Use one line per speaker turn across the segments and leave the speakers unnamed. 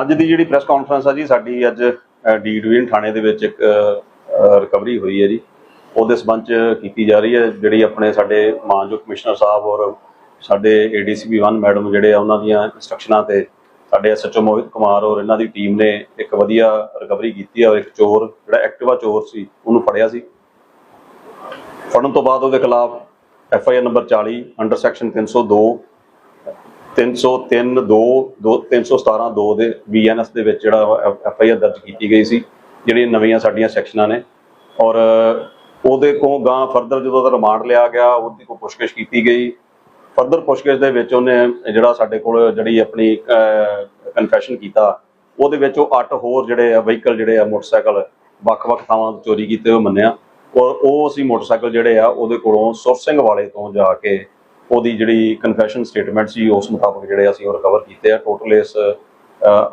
ਅੱਜ ਦੀ ਜਿਹੜੀ press conference ਆ ਜੀ, ਸਾਡੀ ਅੱਜ ਡੀ ਡਿਵੀਜ਼ਨ ਥਾਣੇ ਦੇ ਵਿੱਚ ਇੱਕ ਰਿਕਵਰੀ ਹੋਈ ਹੈ ਜੀ। ਉਹਦੇ ਸਬੰਧ ਚ ਕੀਤੀ ਜਾ ਰਹੀ ਹੈ, ਜਿਹੜੀ ਆਪਣੇ ਸਾਡੇ ਮਾਨਯੋਗ ਕਮਿਸ਼ਨਰ ਸਾਹਿਬ ਔਰ ਸਾਡੇ ਏਡੀਸੀਪੀ 1 ਮੈਡਮ ਜਿਹੜੇ ਆ, ਉਹਨਾਂ ਦੀਆਂ ਇਨਸਟਰਕਸ਼ਨਾਂ ਤੇ ਸਾਡੇ ਐਸਐਚਓ ਮੋਹਿਤ ਕੁਮਾਰ ਔਰ ਇਹਨਾਂ ਦੀ ਟੀਮ ਨੇ ਇੱਕ ਵਧੀਆ ਰਿਕਵਰੀ ਕੀਤੀ ਔਰ ਇੱਕ ਚੋਰ, ਜਿਹੜਾ ਐਕਟਿਵਾ ਚੋਰ ਸੀ, ਉਹਨੂੰ ਫੜਿਆ ਸੀ। ਫੜਨ ਤੋਂ ਬਾਅਦ ਉਹਦੇ ਖਿਲਾਫ F I R number 40 under section 302 303 2 317 2 ਦੇ ਬੀਐਨਐਸ ਦੇ ਵਿੱਚ ਜਿਹੜਾ ਐਫ ਆਈ ਆਰ ਦਰਜ ਕੀਤੀ ਗਈ ਸੀ, ਜਿਹੜੀਆਂ ਨਵੀਆਂ ਸਾਡੀਆਂ ਸੈਕਸ਼ਨਾਂ ਨੇ। ਔਰ ਉਹਦੇ ਕੋਲ ਗਾਂ ਫਰਦਰ ਜਦੋਂ ਉਹਦਾ ਰਿਮਾਂਡ ਲਿਆ ਗਿਆ, ਉਹਦੀ ਕੋਈ ਪੁੱਛਗਿੱਛ ਕੀਤੀ ਗਈ। ਫਰਦਰ ਪੁੱਛਗਿੱਛ ਦੇ ਵਿੱਚ ਉਹਨੇ ਜਿਹੜਾ ਸਾਡੇ ਕੋਲ ਜਿਹੜੀ ਆਪਣੀ ਕਨਫੈਸ਼ਨ ਕੀਤਾ, ਉਹਦੇ ਵਿੱਚ ਉਹ ਅੱਠ ਹੋਰ ਜਿਹੜੇ ਆ ਵਹੀਕਲ ਜਿਹੜੇ ਆ, ਮੋਟਰਸਾਈਕਲ, ਵੱਖ-ਵੱਖ ਥਾਵਾਂ ਤੋਂ ਚੋਰੀ ਕੀਤੇ ਉਹ ਮੰਨਿਆ। ਔਰ ਉਹ ਅਸੀਂ ਮੋਟਰਸਾਈਕਲ ਜਿਹੜੇ ਆ, ਉਹਦੇ ਕੋਲੋਂ ਸੁਰਸਿੰਘ ਵਾਲੇ ਤੋਂ ਜਾ ਕੇ ਉਹਦੀ ਜਿਹੜੀ ਕਨਫੈਸ਼ਨ ਸਟੇਟਮੈਂਟ ਸੀ ਉਸ ਮੁਤਾਬਕ ਜਿਹੜੇ ਅਸੀਂ ਉਹ ਰਿਕਵਰ ਕੀਤੇ ਆ ਟੋਟਲ ਇਸ ਅ,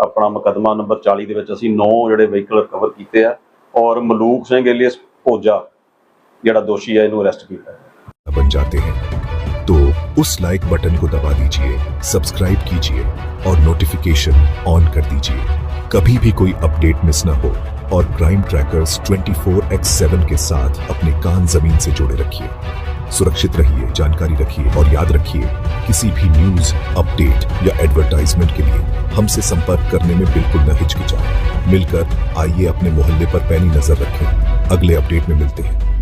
ਆਪਣਾ ਮੁਕੱਦਮਾ ਨੰਬਰ 40 ਦੇ ਵਿੱਚ ਅਸੀਂ 9 ਜਿਹੜੇ ਵਹੀਕਲ ਰਿਕਵਰ ਕੀਤੇ ਆ ਔਰ ਮਲੂਕ ਸਿੰਘ ਏਲੀਅਸ ਭੋਜਾ ਜਿਹੜਾ ਦੋਸ਼ੀ ਹੈ ਇਹਨੂੰ ਅਰੈਸਟ ਕੀਤਾ
बन जाते हैं तो उस लाइक बटन को दबा दीजिए सब्सक्राइब कीजिए और नोटिफिकेशन ऑन कर दीजिए कभी भी कोई अपडेट मिस न हो और क्राइम ट्रैकर्स 24x7 के साथ अपने कान जमीन से जोड़े रखिए सुरक्षित रहिए, जानकारी रखिए और याद रखिए, किसी भी न्यूज़ अपडेट या एडवर्टाइजमेंट के लिए हमसे संपर्क करने में बिल्कुल न हिचकिचाएँ। मिलकर आइए अपने मोहल्ले पर पैनी नज़र रखें। अगले अपडेट में मिलते हैं।